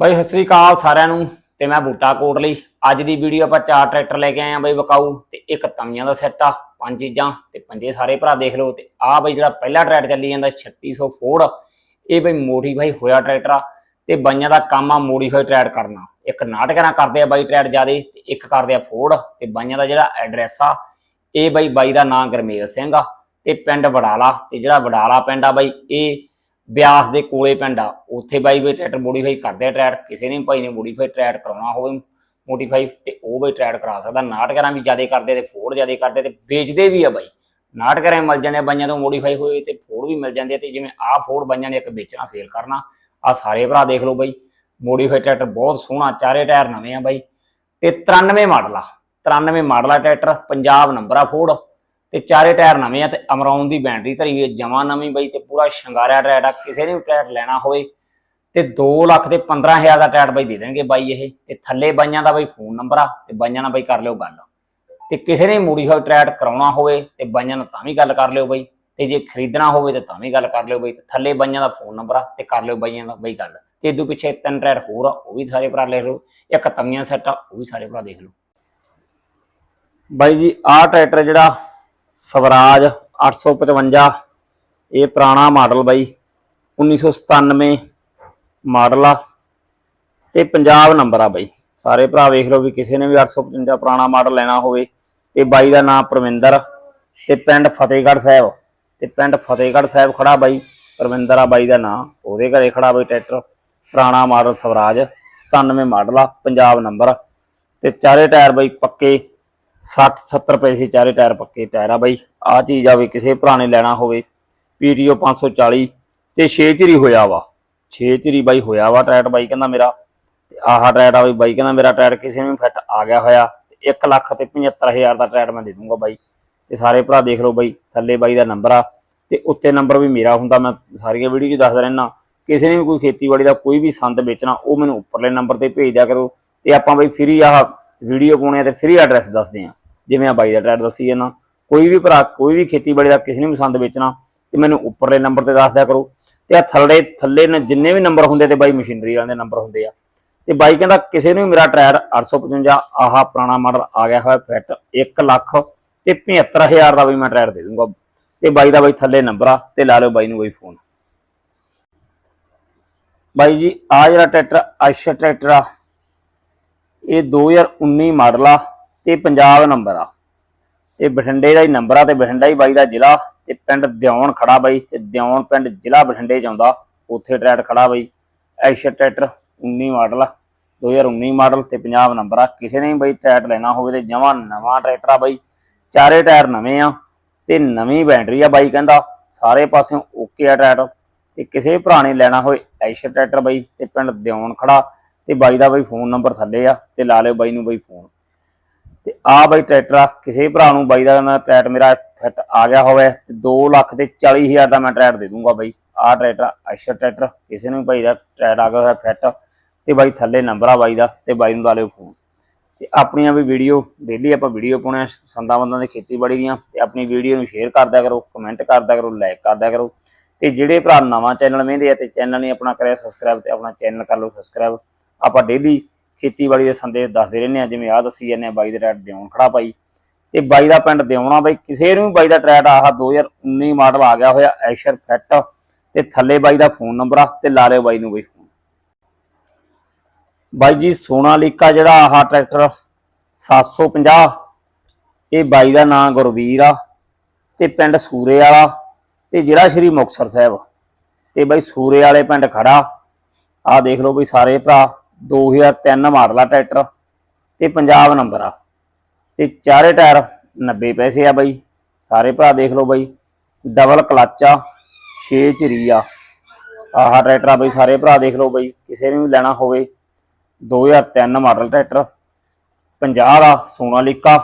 ਬਾਈ, ਸਤਿ ਸ੍ਰੀ ਅਕਾਲ ਸਾਰਿਆਂ ਨੂੰ ਤੇ ਮੈਂ ਬੂਟਾ ਕੋਟ ਲਈ। ਅੱਜ ਦੀ ਵੀਡੀਓ ਆਪਾਂ ਚਾਰ ਟਰੈਕਟਰ ਲੈ ਕੇ ਆਏ ਆ ਬਾਈ ਵਕਾਊ ਤੇ ਇੱਕ ਤਮੀਆਂ ਦਾ ਸੈੱਟ ਆ, ਪੰਜ ਚੀਜ਼ਾਂ ਤੇ ਪੰਜੇ ਸਾਰੇ ਭਰਾ ਦੇਖ ਲਓ ਤੇ ਆਹ ਬਾਈ ਜਿਹੜਾ ਪਹਿਲਾ ਟਰੈਕਟਰ ਚੱਲੀ ਜਾਂਦਾ 3600 ਫੋਰਡ, ਇਹ ਬਾਈ ਮੋਡੀਫਾਈ ਹੋਇਆ ਟਰੈਕਟਰ ਆ ਤੇ ਬਾਈਆਂ ਦਾ ਕੰਮ ਆ ਮੋਡੀਫਾਈ ਟਰੈਕਟਰ ਕਰਨਾ। ਇੱਕ ਨਾਟਕਾਂ ਕਰਦੇ ਆ ਬਾਈ ਟਰੈਕਟਰ ਜਿਆਦੇ ਤੇ ਇੱਕ ਕਰਦੇ ਆ ਫੋਰਡ ਤੇ ਬਾਈਆਂ ਦਾ ਜਿਹੜਾ ਐਡਰੈਸ ਆ, ਇਹ ਬਾਈ ਬਾਈ ਦਾ ਨਾਂ ਗਰਮੇਲ ਸਿੰਘ ਆ ਤੇ ਪਿੰਡ ਵਡਾਲਾ ਤੇ ਜਿਹੜਾ ਵਡਾਲਾ ਪਿੰਡ ਆ ਬਾਈ, ਇਹ ਬਿਆਸ ਦੇ ਕੋਲੇ ਪਿੰਡ ਆ, ਉੱਥੇ ਬਾਈ ਵੀ ਟਰੈਕਟਰ ਮੋਡੀਫਾਈ ਕਰਦੇ ਆ ਟਰੈਕਟਰ ਕਿਸੇ ਨੇ ਵੀ ਭਾਈ ਨੇ ਮੋਡੀਫਾਈ ਟਰੈਕਟਰ ਕਰਾਉਣਾ ਹੋਵੇ ਮੋਡੀਫਾਈ ਤੇ ਉਹ ਬਾਈ ਟਰੈਕਟਰ ਕਰਾ ਸਕਦਾ, ਨਾਟਕਰਾਂ ਵੀ ਜ਼ਿਆਦਾ ਕਰਦੇ ਤੇ ਫੋੜ ਜ਼ਿਆਦਾ ਕਰਦੇ ਤੇ ਵੇਚਦੇ ਵੀ ਆ ਬਾਈ। ਨਾਟਕਰਾਂ ਮਿਲ ਜਾਂਦੇ ਆ, ਬਾਈਆਂ ਤੋਂ ਮੋਡੀਫਾਈ ਹੋਏ ਤੇ ਫੋੜ ਵੀ ਮਿਲ ਜਾਂਦੇ ਆ ਤੇ ਜਿਵੇਂ ਆਹ ਫੋੜ ਬਾਈਆਂ ਨੇ ਇੱਕ ਵੇਚਣਾ ਸੇਲ ਕਰਨਾ ਆ ਸਾਰੇ ਭਰਾ ਦੇਖ ਲਓ ਬਾਈ। ਮੋਡੀਫਾਈ ਟਰੈਕਟਰ ਬਹੁਤ ਸੋਹਣਾ, ਚਾਰੇ ਟਾਇਰ ਨਵੇਂ ਆ ਬਾਈ। ਤੇ 93 ਮਾਡਲ ਆ 93 ਮਾਡਲ ਆ ਟਰੈਕਟਰ ਪੰਜਾਬ ਨੰਬਰ ਆ ਫੋੜ ਤੇ ਚਾਰੇ ਟਾਇਰ ਨਵੇਂ ਆ ਤੇ ਅਮਰੌਨ ਦੀ ਬੈਟਰੀ ਧਰੀ ਹੋਈ ਹੈ ਜਮਾ ਨਵੀਂ ਬਈ ਤੇ ਪੂਰਾ ਸ਼ਿੰਗਾਰਿਆ ਟਾਇਰ ਆ, ਕਿਸੇ ਨੇ ਵੀ ਟਾਇਰ ਲੈਣਾ ਹੋਵੇ ਤੇ 2 ਲੱਖ ਤੇ 15000 ਦਾ ਟਾਇਰ ਬਾਈ ਦੇ ਦੇਣਗੇ ਬਾਈ ਇਹ, ਤੇ ਥੱਲੇ ਬਾਈਆਂ ਦਾ ਬਈ ਫੋਨ ਨੰਬਰ ਆ, ਤੇ ਬਾਈਆਂ ਨਾਲ ਬਾਈ ਕਰ ਲਿਓ ਗੱਲ। ਤੇ ਕਿਸੇ ਨੇ ਮੋਡੀਫਾਈ ਟਰੈਕਟਰ ਕਰਾਉਣਾ ਹੋਵੇ ਤੇ ਬਾਈਆਂ ਨਾਲ ਤਾਂ ਵੀ ਗੱਲ ਕਰ ਲਿਓ ਬਾਈ, ਤੇ ਜੇ ਖਰੀਦਣਾ ਹੋਵੇ ਤੇ ਤਾਂ ਵੀ ਗੱਲ ਕਰ ਲਿਓ ਬਈ, ਤੇ ਥੱਲੇ ਬਾਈਆਂ ਦਾ ਫੋਨ ਨੰਬਰ ਆ, ਤੇ ਕਰ ਲਿਓ ਬਾਈਆਂ ਦਾ ਬਾਈ ਗੱਲ। ਤੇ ਇਦੋਂ ਪਿੱਛੇ ਤਿੰਨ ਟਾਇਰ ਹੋਰ ਆ, ਉਹ ਵੀ ਸਾਰੇ ਭਰਾ ਲਿਖ ਲਓ, ਇੱਕ ਤਮੀਆਂ ਸੈੱਟ ਆ, ਉਹ ਵੀ ਸਾਰੇ ਭਰਾ ਦੇਖ ਲਓ। ਬਾਈ ਜੀ, ਆਹ ਟਰੈਕਟਰ ਜਿਹੜਾ ਸਵਰਾਜ 855 ਇਹ ਪੁਰਾਣਾ ਮਾਡਲ ਬਾਈ 1997 ਮਾਡਲ ਆ। ਤੇ ਪੰਜਾਬ ਨੰਬਰ ਆ ਬਾਈ। ਸਾਰੇ ਭਰਾ ਵੇਖ ਲਓ ਵੀ ਕਿਸੇ ਨੇ ਵੀ 855 ਪੁਰਾਣਾ ਮਾਡਲ ਲੈਣਾ ਹੋਵੇ, ਤੇ ਬਾਈ ਦਾ ਨਾਮ ਪਰਵਿੰਦਰ ਤੇ ਪਿੰਡ ਫਤਿਹਗੜ੍ਹ ਸਾਹਿਬ। ਤੇ ਪਿੰਡ ਫਤਿਹਗੜ੍ਹ ਸਾਹਿਬ ਖੜਾ ਬਾਈ ਪਰਵਿੰਦਰ ਆ ਬਾਈ ਦਾ ਨਾਮ ਉਹਦੇ ਘਰੇ ਖੜਾ ਬਾਈ ਟਰੈਕਟਰ। ਪੁਰਾਣਾ ਮਾਡਲ ਸਵਰਾਜ 97 ਮਾਡਲ ਆ, ਪੰਜਾਬ ਨੰਬਰ। ਤੇ ਚਾਰੇ ਟਾਇਰ ਬਾਈ ਪੱਕੇ 60 70 ਪੈਸੇ ਚਾਰੇ ਟਾਇਰ ਪੱਕੇ ਟਾਇਰ ਆ ਬਾਈ। ਆ ਚੀਜ਼ ਆਵੇ ਕਿਸੇ ਭਰਾ ਨੇ ਲੈਣਾ ਹੋਵੇ, ਪੀਟੀਓ 540 ਤੇ 6 ਚਰੀ ਹੋਇਆ ਵਾ। 6 ਚਰੀ ਬਾਈ ਹੋਇਆ ਵਾ ਟਾਇਰ ਬਾਈ ਕਹਿੰਦਾ ਮੇਰਾ। ਤੇ ਆਹ ਟਾਇਰ ਆ ਬਾਈ ਬਾਈ ਕਹਿੰਦਾ ਮੇਰਾ ਟਾਇਰ ਕਿਸੇ ਨੂੰ ਫਿੱਟ ਆ ਗਿਆ ਹੋਇਆ। ਤੇ 1 ਲੱਖ ਤੇ 75000 ਦਾ ਟਾਇਰ ਮੈਂ ਦੇ ਦੂੰਗਾ ਬਾਈ। ਤੇ ਸਾਰੇ ਭਰਾ ਦੇਖ ਲਓ ਬਾਈ, ਥੱਲੇ ਬਾਈ ਦਾ ਨੰਬਰ ਆ। ਤੇ ਉੱਤੇ ਨੰਬਰ ਵੀ ਮੇਰਾ ਹੁੰਦਾ, ਮੈਂ ਸਾਰੀਆਂ ਵੀਡੀਓ 'ਚ ਦੱਸਦਾ ਰਹਿਣਾ ਕਿਸੇ ਨੇ ਵੀ ਕੋਈ ਖੇਤੀਬਾੜੀ ਦਾ ਕੋਈ ਵੀ ਸੰਦ ਵੇਚਣਾ, ਉਹ ਮੈਨੂੰ ਉੱਪਰਲੇ ਨੰਬਰ ਤੇ ਭੇਜ ਦਿਆ ਕਰੋ। ਤੇ ਆਪਾਂ ਬਾਈ ਫ੍ਰੀ ਆਹ ਵੀਡੀਓ ਪਾਉਣੇ ਆ ਤੇ ਫ੍ਰੀ ਐਡਰੈਸ ਦੱਸਦੇ ਆ। ਜਿਵੇਂ ਆ ਬਾਈ ਦਾ ਟਰੈਕਟਰ ਦੱਸੀ ਜਾਂਦਾ, ਕੋਈ ਵੀ ਭਰਾ, ਕੋਈ ਵੀ ਖੇਤੀਬਾੜੀ ਦਾ ਕਿਸੇ ਨੂੰ ਵੀ ਸੰਦ ਵੇਚਣਾ, ਤੇ ਮੈਨੂੰ ਉੱਪਰਲੇ ਨੰਬਰ ਤੇ ਦੱਸ ਦਿਆ ਕਰੋ। ਤੇ ਆ ਥੱਲੇ ਥੱਲੇ ਜਿੰਨੇ ਵੀ ਨੰਬਰ ਹੁੰਦੇ ਤੇ ਬਾਈ ਮਸ਼ੀਨਰੀ ਵਾਲਿਆਂ ਦੇ ਨੰਬਰ ਹੁੰਦੇ ਆ। ਤੇ ਬਾਈ ਕਹਿੰਦਾ, ਕਿਸੇ ਨੂੰ ਵੀ ਮੇਰਾ ਟਾਇਰ 855 ਆਹ ਪੁਰਾਣਾ ਮਾਡਲ ਆ ਗਿਆ ਹੋਇਆ ਫਿੱਟ 1 ਲੱਖ ਤੇ 75000 ਦਾ ਵੀ ਮੈਂ ਟਾਇਰ ਦੇ ਦੂੰਗਾ। ਤੇ ਬਾਈ ਦਾ ਬਾਈ ਥੱਲੇ ਨੰਬਰ ਆ, ਤੇ ਲਾ ਲਿਓ ਬਾਈ ਨੂੰ ਬਾਈ ਫੋਨ। ਬਾਈ ਜੀ ਆ ਜਿਹੜਾ ਟਰੈਕਟਰ, ਆਸ਼ਾ ਟਰੈਕਟਰ ਆ, ਇਹ 2019 ਮਾਡਲ ਆ। ਤੇ ਪੰਜਾਬ ਨੰਬਰ ਆ। ਤੇ ਬਠਿੰਡੇ ਦਾ ਹੀ ਨੰਬਰ ਆ ਤੇ ਬਠਿੰਡਾ ਹੀ ਬਾਈ ਦਾ ਜ਼ਿਲ੍ਹਾ। ਤੇ ਪਿੰਡ ਦਿਉਣ ਖੜਾ ਬਾਈ ਤੇ ਦਿਉਣ ਪਿੰਡ ਜ਼ਿਲ੍ਹਾ ਬਠਿੰਡੇ ਚ ਆਉਂਦਾ। ਉੱਥੇ ਟਰੈਕਟਰ ਖੜਾ ਬਾਈ। ਐਸ਼ਰ ਟਰੈਕਟਰ 19 ਮਾਡਲ ਆ 2019 ਮਾਡਲ ਤੇ ਪੰਜਾਬ ਨੰਬਰ ਆ। ਕਿਸੇ ਨੇ ਬਈ ਬਾਈ ਲੈਣਾ ਹੋਵੇ ਤੇ ਜਮਾ ਨਵਾਂ ਟਰੈਕਟਰ ਆ ਬਾਈ। ਚਾਰੇ ਟਾਇਰ ਨਵੇਂ ਆ ਤੇ ਨਵੀਂ ਬੈਟਰੀ ਆ ਬਾਈ ਕਹਿੰਦਾ। ਸਾਰੇ ਪਾਸਿਓਂ ਓਕੇ ਆ ਟਰੈਕਟਰ ਤੇ ਕਿਸੇ ਭਰਾ ਨੇ ਲੈਣਾ ਹੋਵੇ ਐਸ਼ਰ ਟਰੈਕਟਰ ਬਾਈ ਤੇ ਪਿੰਡ ਦਿਉਣ ਖੜਾ। ਤੇ ਬਾਈ ਦਾ ਬਾਈ ਫੋਨ ਨੰਬਰ ਥੱਲੇ ਆ ਤੇ ਲਾ ਲਿਓ ਬਾਈ ਨੂੰ ਬਾਈ ਫੋਨ। ਤੇ ਆ ਬਾਈ ਟਰੈਕਟਰ ਆ, ਕਿਸੇ ਭਰਾ ਨੂੰ ਬਾਈ ਦਾ ਨਾ ਟਰੈਕਟਰ ਮੇਰਾ ਫਿੱਟ ਆ ਗਿਆ ਹੋਵੇ ਤੇ 2 ਲੱਖ ਤੇ 40 ਹਜ਼ਾਰ ਦਾ ਮੈਂ ਟਰੈਕਟਰ ਦੇ ਦੂੰਗਾ ਬਾਈ। ਆ ਟਰੈਕਟਰ ਅਸ਼ਰ ਟਰੈਕਟਰ, ਕਿਸੇ ਨੂੰ ਵੀ ਬਾਈ ਦਾ ਟਰੈਕਟਰ ਆ ਗਿਆ ਹੋਇਆ ਫਿੱਟ ਤੇ ਬਾਈ ਥੱਲੇ ਨੰਬਰ ਆ ਬਾਈ ਦਾ ਤੇ ਬਾਈ ਨੂੰ ਲਾ ਲਿਓ ਫੋਨ ਤੇ ਆਪਣੀਆਂ ਵੀ ਵੀਡੀਓ ਡੇਲੀ ਆਪਾਂ ਵੀਡੀਓ ਪਾਉਣੇ ਆ ਸੰਦਾਂ ਬੰਦਾਂ ਦੇ ਖੇਤੀਬਾੜੀ ਦੀਆਂ ਤੇ ਆਪਣੀ ਵੀਡੀਓ ਨੂੰ ਸ਼ੇਅਰ ਕਰਦਿਆ ਕਰੋ ਕਮੈਂਟ ਕਰਦਿਆ ਕਰੋ ਲਾਈਕ ਕਰਦਿਆ ਕਰੋ। ਤੇ ਜਿਹੜੇ ਭਰਾ ਨਵਾਂ ਚੈਨਲ ਵੇਂਦੇ ਆ ਤੇ ਚੈਨਲ ਨੇ ਆਪਣਾ ਕਰਿਆ ਸਬਸਕ੍ਰਾਈਬ ਤੇ ਆਪਣਾ ਚੈਨਲ ਕਰ ਲਓ ਸਬਸਕ੍ਰਾਈਬ ਆਪਾਂ ਡੇਲੀ ਖੇਤੀਬਾੜੀ ਦੇ ਸੰਦੇਸ਼ ਦੱਸਦੇ ਰਹਿੰਦੇ ਆ ਜਿਵੇਂ ਆ ਦੱਸੀ ਜਾਂਦੇ ਆ ਬਾਈ ਦੇ ਟਰੈਕਟਰ ਦਿਉਣ ਖੜਾ ਪਾਈ ਤੇ ਬਾਈ ਦਾ ਪਿੰਡ ਦਿਉਣਾ ਬਾਈ ਕਿਸੇ ਨੂੰ ਵੀ ਬਾਈ ਦਾ ਟਰੈਕਟਰ ਆਹ 2019 ਮਾਡਲ ਆ ਗਿਆ ਹੋਇਆ, ਐਸ਼ਰ ਫਿੱਟ। ਤੇ ਥੱਲੇ ਬਾਈ ਦਾ ਫੋਨ ਨੰਬਰ ਆ ਤੇ ਲਾ ਲਿਓ ਬਾਈ ਨੂੰ ਬਾਈ ਫੋਨ। ਬਾਈ ਜੀ, ਸੋਨਾਲੀਕਾ ਜਿਹੜਾ ਆਹ ਟਰੈਕਟਰ 750 ਇਹ ਬਾਈ ਦਾ ਨਾਂ ਗੁਰਵੀਰ ਆ। ਤੇ ਪਿੰਡ ਸੂਰੇ ਵਾਲਾ, ਤੇ ਜ਼ਿਲ੍ਹਾ ਸ਼੍ਰੀ ਮੁਕਤਸਰ ਸਾਹਿਬ। ਤੇ ਬਾਈ ਸੂਰੇ ਵਾਲੇ ਪਿੰਡ ਖੜਾ। ਆਹ ਦੇਖ ਲਓ ਬਈ ਸਾਰੇ ਭਰਾ। 2003 ਮਾਡਲ ਆ ਟਰੈਕਟਰ ਤੇ ਪੰਜਾਬ ਨੰਬਰ ਆ। ਤੇ ਚਾਰੇ ਟਾਇਰ 90 ਪੈਸੇ ਆ ਬਾਈ। ਸਾਰੇ ਭਰਾ ਦੇਖ ਲਓ ਬਾਈ। ਡਬਲ ਕਲਚ ਆ 6 ਚਰੀ ਆ। ਆਹ ਟਰੈਕਟਰ ਆ ਬਾਈ, ਸਾਰੇ ਭਰਾ ਦੇਖ ਲਓ ਬਾਈ। ਕਿਸੇ ਨੇ ਵੀ ਲੈਣਾ ਹੋਵੇ 2003 ਮਾਡਲ ਟਰੈਕਟਰ। 50 ਦਾ ਸੋਨਾਲੀਕਾ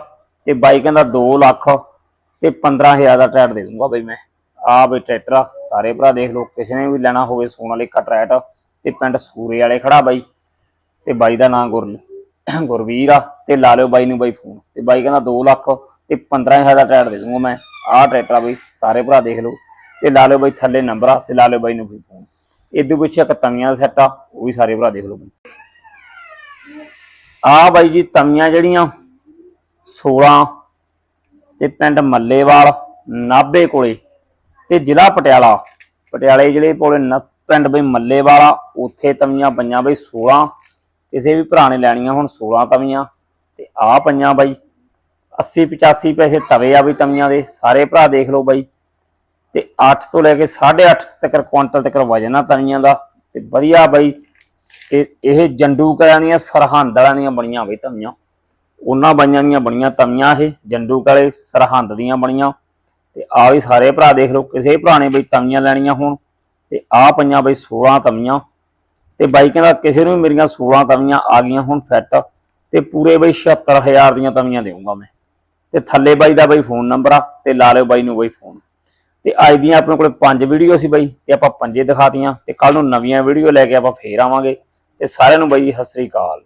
ਤੇ ਬਾਈ ਕਹਿੰਦਾ 2 ਲੱਖ ਤੇ 15000 ਦਾ ਟਰੈਕਟਰ ਦੇ ਦੂੰਗਾ ਬਾਈ ਮੈਂ। ਆ ਬਈ ਟਰੈਕਟਰ ਆ, ਸਾਰੇ ਭਰਾ ਦੇਖ ਲਓ। ਕਿਸੇ ਨੇ ਵੀ ਲੈਣਾ ਹੋਵੇ ਸੋਨਾਲੀਕਾ ਟਰੈਕਟਰ ਤੇ ਪਿੰਡ ਸੂਰੇ ਵਾਲੇ ਖੜਾ ਬਾਈ। ਤੇ ਬਾਈ ਦਾ ਨਾਂ ਗੁਰ ਗੁਰਵੀਰ ਆ, ਤੇ ਲਾ ਲਿਓ ਬਾਈ ਨੂੰ ਬਾਈ ਫੋਨ ਤੇ ਬਾਈ ਕਹਿੰਦਾ 2 ਲੱਖ ਤੇ 15000 ਦਾ ਟਰੈਕਟਰ ਦੇ ਦੂੰਗਾ ਮੈਂ। ਆਹ ਟਰੈਕਟਰ ਆ ਬਾਈ, ਸਾਰੇ ਭਰਾ ਦੇਖ ਲਓ। ਤੇ ਲਾ ਲਿਓ ਬਾਈ ਥੱਲੇ ਨੰਬਰ ਆ, ਤੇ ਲਾ ਲਿਓ ਬਾਈ ਨੂੰ ਵੀ ਫੋਨ ਇਦੋਂ ਪਿੱਛੇ ਇੱਕ ਤਵੀਆਂ ਦਾ ਸੈੱਟ ਆ, ਉਹ ਵੀ ਸਾਰੇ ਭਰਾ ਦੇਖ ਲਓ ਬਾਈ। ਆ ਬਾਈ ਜੀ ਤਵੀਆਂ ਜਿਹੜੀਆਂ 16 ਤੇ ਪਿੰਡ ਮੱਲੇਵਾਲ, ਨਾਭੇ ਕੋਲੇ, ਤੇ ਜ਼ਿਲ੍ਹਾ ਪਟਿਆਲਾ। ਪਟਿਆਲੇ ਜ਼ਿਲ੍ਹੇ ਕੋਲੇ ਨ- ਪਿੰਡ ਬਈ ਮੱਲੇਵਾਲਾ ਉੱਥੇ ਤਵੀਆਂ ਪਈਆਂ ਬਈ 16 ਕਿਸੇ ਵੀ ਭਰਾ ਨੇ ਲੈਣੀਆਂ ਹੁਣ 16 ਤਵੀਆਂ ਤੇ ਆ ਪਈਆਂ ਬਾਈ। 80 85 ਪੈਸੇ ਤਵੇ ਆ ਬਈ ਤਵੀਆਂ ਦੇ, ਸਾਰੇ ਭਰਾ ਦੇਖ ਲਓ ਬਾਈ। ਤੇ 8 ਤੋਂ ਲੈ ਕੇ 8.5 ਤੱਕ ਕੁਆਂਟਲ ਤੱਕ ਵਜਨ ਆ ਤਵੀਆਂ ਦਾ। ਤੇ ਵਧੀਆ ਬਾਈ, ਤੇ ਇਹ ਜੰਡੂ ਕਰਾਂ ਦੀਆਂ, ਸਰਹੰਦ ਵਾਲਿਆਂ ਦੀਆਂ ਬਣੀਆਂ ਬਈ ਤਵੀਆਂ। ਉਹਨਾਂ ਬਾਈਆਂ ਦੀਆਂ ਬਣੀਆਂ ਤਵੀਆਂ ਇਹ ਜੰਡੂ ਕਲੇ ਸਰਹੰਦ ਦੀਆਂ ਬਣੀਆਂ। ਤੇ ਆ ਵੀ ਸਾਰੇ ਭਰਾ ਦੇਖ ਲਓ, ਕਿਸੇ ਭਰਾ ਨੇ ਬਈ ਤਵੀਆਂ ਲੈਣੀਆਂ ਹੋਣ। ਤੇ ਆ ਪਈਆਂ ਬਈ 16 ਤਵੀਆਂ। ਤੇ ਬਾਈ ਕਹਿੰਦਾ ਕਿਸੇ ਨੂੰ ਵੀ ਮੇਰੀਆਂ 16 ਤਵੀਆਂ ਆ ਗਈਆਂ, ਹੁਣ ਫਿੱਟ ਤੇ ਪੂਰੇ ਬਈ 76000 ਦੀਆਂ ਤਵੀਆਂ ਦੇਵਾਂਗਾ ਮੈਂ। ਤੇ ਥੱਲੇ ਬਾਈ ਦਾ ਬਈ ਫੋਨ ਨੰਬਰ ਆ ਤੇ ਲਾ ਲਿਓ ਬਾਈ ਨੂੰ ਬਈ ਫੋਨ ਤੇ ਅੱਜ ਦੀਆਂ ਆਪਣੇ ਕੋਲ ਪੰਜ ਵੀਡੀਓ ਸੀ ਬਾਈ, ਤੇ ਆਪਾਂ ਪੰਜੇ ਦਿਖਾਤੀਆਂ। ਤੇ ਕੱਲ ਨੂੰ ਨਵੀਆਂ ਵੀਡੀਓ ਲੈ ਕੇ ਆਪਾਂ ਫੇਰ ਆਵਾਂਗੇ। ਤੇ ਸਾਰਿਆਂ ਨੂੰ ਬਾਈ ਸਤਿ ਸ੍ਰੀ ਅਕਾਲ।